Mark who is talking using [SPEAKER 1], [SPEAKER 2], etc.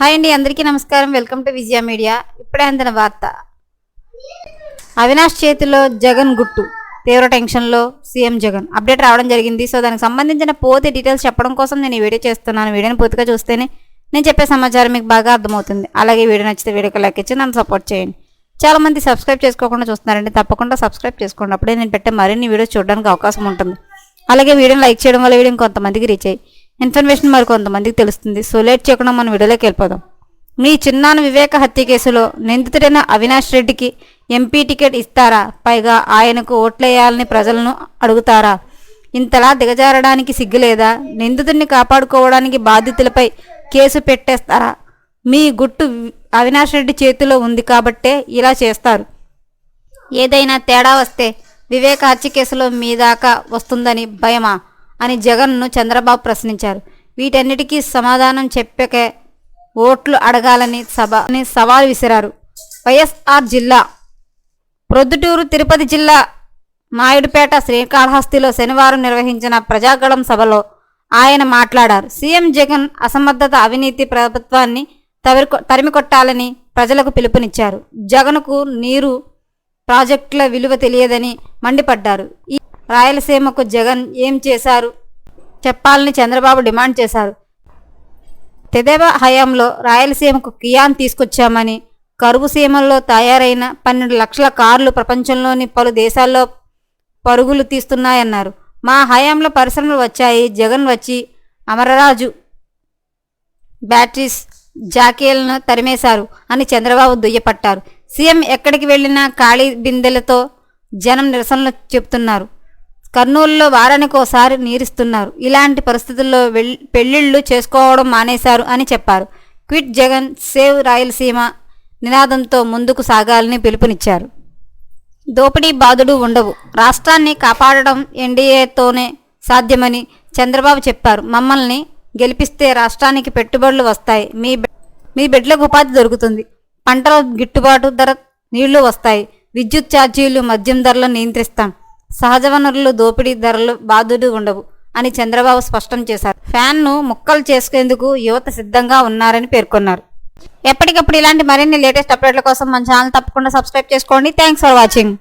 [SPEAKER 1] Hi అండి అందరికీ నమస్కారం. Welcome to Vijaya media. ఇప్పుడే అందిన వార్త. అవినాష్ చేతిలో జగన్ గుట్టు. తీవ్ర టెన్షన్లో సీఎం జగన్. అప్డేట్ రావడం జరిగింది. సో దానికి సంబంధించిన పూర్తి డీటెయిల్స్ చెప్పడం కోసం నేను ఈ వీడియో చేస్తున్నాను. వీడియోని పూర్తిగా చూస్తేనే నేను చెప్పే సమాచారం మీకు బాగా అర్థమవుతుంది. అలాగే వీడియో నచ్చితే వీడియోకి లైక్ ఇచ్చి నన్ను సపోర్ట్ చేయండి. చాలా మంది సబ్స్క్రైబ్ చేసుకోకుండా చూస్తున్నారండి. తప్పకుండా సబ్స్క్రైబ్ చేసుకోండి. అప్పుడే నేను పెట్టే మరిన్ని వీడియోస్ చూడడానికి అవకాశం ఉంటుంది. అలాగే వీడియోని లైక్ చేయడం వల్ల వీడియో కొంతమందికి రీచ్ అయ్యి ఇన్ఫర్మేషన్ మరి కొంతమందికి తెలుస్తుంది. సో లేట్ చేయకుండా మనం వీడియోలోకి వెళ్ళిపోదాం. మీ చిన్నాన్న వివేక హత్య కేసులో నిందితుడైన అవినాష్ రెడ్డికి ఎంపీ టికెట్ ఇస్తారా? పైగా ఆయనకు ఓట్లేయాలని ప్రజలను అడుగుతారా? ఇంతలా దిగజారడానికి సిగ్గులేదా? నిందితుడిని కాపాడుకోవడానికి బాధితులపై కేసు పెట్టేస్తారా? మీ గుట్టు అవినాష్ రెడ్డి చేతిలో ఉంది కాబట్టే ఇలా చేస్తారు. ఏదైనా తేడా వస్తే వివేక హత్య కేసులో మీ దాకా వస్తుందని భయమా? అని జగన్ను చంద్రబాబు ప్రశ్నించారు. వీటన్నిటికీ సమాధానం చెప్పకే ఓట్లు అడగాలని సభ అని సవాల్ విసిరారు. వైఎస్ఆర్ జిల్లా ప్రొద్దుటూరు తిరుపతి జిల్లా మాయుడుపేట శ్రీకాళహస్తిలో శనివారం నిర్వహించిన ప్రజాగళం సభలో ఆయన మాట్లాడారు. సీఎం జగన్ అసమర్థత అవినీతి ప్రభుత్వాన్ని తరిమి తరిమికొట్టాలని ప్రజలకు పిలుపునిచ్చారు. జగన్కు నీరు ప్రాజెక్టుల విలువ తెలియదని మండిపడ్డారు. ఈ రాయలసీమకు జగన్ ఏం చేశారు? చెప్పాలని చంద్రబాబు డిమాండ్ చేశారు. తెదేవ హయాంలో రాయలసీమకు కియాన్ తీసుకొచ్చామని కరువు సీమల్లో తయారైన పన్నెండు లక్షల కార్లు ప్రపంచంలోని పలు దేశాల్లో పరుగులు తీస్తున్నాయన్నారు. మా హయాంలో పరిశ్రమలు వచ్చాయి. జగన్ వచ్చి అమరరాజు బ్యాటరీస్ జాకీలను తరిమేశారు అని చంద్రబాబు దుయ్యపట్టారు. సీఎం ఎక్కడికి వెళ్ళినా ఖాళీ బిందెలతో జనం నిరసనలు చెప్తున్నారు. కర్నూలులో వారానికోసారి నీరిస్తున్నారు. ఇలాంటి పరిస్థితుల్లో పెళ్ళిళ్ళు చేసుకోవడం మానేశారు అని చెప్పారు. క్విట్ జగన్ సేవ్ రాయలసీమ నినాదంతో ముందుకు సాగాలని పిలుపునిచ్చారు. దోపిడీ బాధుడు ఉండవు. రాష్ట్రాన్ని కాపాడడం ఎన్డీఏతోనే సాధ్యమని చంద్రబాబు చెప్పారు. మమ్మల్ని గెలిపిస్తే రాష్ట్రానికి పెట్టుబడులు వస్తాయి. మీ మీ బిడ్డలకు ఉపాధి దొరుకుతుంది. పంటల గిట్టుబాటు ధర నీళ్ళు వస్తాయి. విద్యుత్ ఛార్జీలు మద్యం ధరలు నియంత్రిస్తాం. సహజ వనరులు దోపిడీ ధరలు బాధుడు ఉండవు అని చంద్రబాబు స్పష్టం చేశారు. ఫ్యాన్ను ముక్కలు చేసుకేందుకు యువత సిద్ధంగా ఉన్నారని పేర్కొన్నారు. ఎప్పటికప్పుడు ఇలాంటి మరిన్ని లేటెస్ట్ అప్డేట్ల కోసం మన ఛానల్ తప్పకుండా సబ్స్క్రైబ్ చేసుకోండి. Thanks for watching.